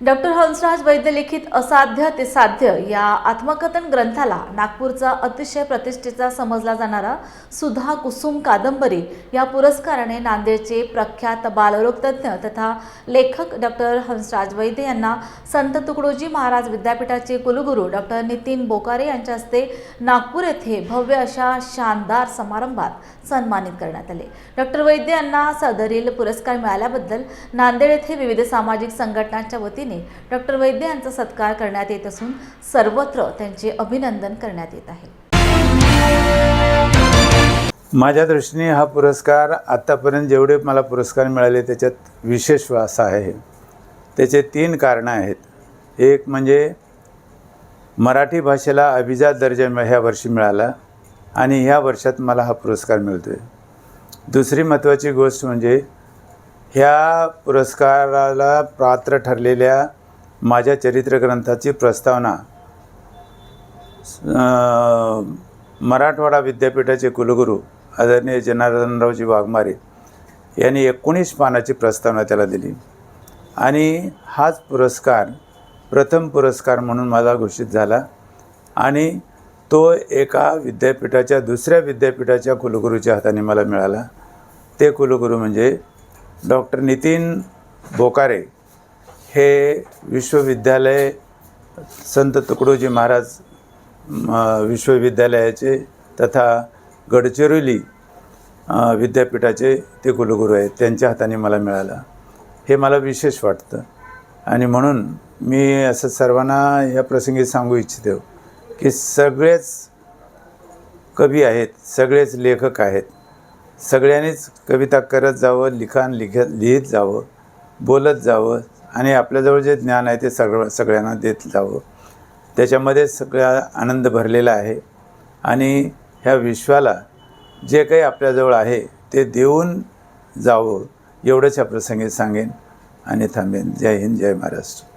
Doctor Hansraj वैद्य लिखित असाध्य ते साध्य या आत्मकथन ग्रंथाला नागपूरचा अतिशय प्रतिष्ठेचा समजला जाणारा सुधा कुसुम कादंबरी या पुरस्काराने नांदेडचे प्रख्यात बालरोगतज्ञ तथा लेखक डॉक्टर हंसराज वैद्य यांना संत तुकडोजी महाराज विद्यापीठाचे कुलगुरू डॉक्टर नितीन बोकारे यांच्या हस्ते नागपूर येथे भव्य अशा शानदार समारंभात सन्मानित करण्यात आले. डॉक्टर वैद्य यांना सदरील पुरस्कार मिळाल्याबद्दल नांदेड येथे विविध सामाजिक संघटनांच्या वतीने डॉक्टर वैद्य यांचा सत्कार करण्यात येत असून सर्वत्र त्यांचे अभिनंदन करण्यात येत आहे. माझ्या दृष्टीने हा पुरस्कार आत्तापर्यंत जेवढे मला पुरस्कार मिळाले त्याच्यात विशेष असा आहे त्याचे तीन कारणं आहेत. एक म्हणजे मराठी भाषेला अभिजात दर्जा ह्या वर्षी मिळाला आणि ह्या वर्षात मला हा पुरस्कार मिळतो आहे दुसरी महत्त्वाची गोष्ट म्हणजे ह्या पुरस्काराला पात्र ठरलेल्या माझ्या चरित्र ग्रंथाची प्रस्तावना मराठवाडा विद्यापीठाचे कुलगुरू आदरणीय जनार्दनरावजी वाघमारे यांनी एकोणीस पानाची प्रस्तावना त्याला दिली. आणि हाच पुरस्कार प्रथम पुरस्कार म्हणून मला घोषित झाला आणि तो एका विद्यापीठाच्या दुसऱ्या विद्यापीठाच्या कुलगुरूच्या हाताने मला मिळाला. ते कुलगुरू म्हणजे डॉक्टर नितीन बोकारे हे विश्वविद्यालय संत तुकडोजी महाराज विश्वविद्यालयाचे तथा गडचिरोली विद्यापीठाचे ते कुलगुरू आहेत. त्यांच्या हाताने मला मिळाला. हे मला विशेष वाटतं. आणि म्हणून मी असं सर्वांना या प्रसंगी सांगू इच्छितो की सगळेच कवी आहेत सगळेच लेखक आहेत. सगळ्यांनीच कविता करत जावं लिखाण लिखत लिहित जावं बोलत जावं आणि आपल्याजवळ जे ज्ञान आहे ते सगळं सगळ्यांना देत जावं. त्याच्यामध्ये सगळा आनंद भरलेला आहे आणि ह्या विश्वाला जे काही आपल्याजवळ आहे ते देऊन जावं एवढंच या प्रसंगी सांगेन आणि थांबेन. जय हिंद जय महाराष्ट्र.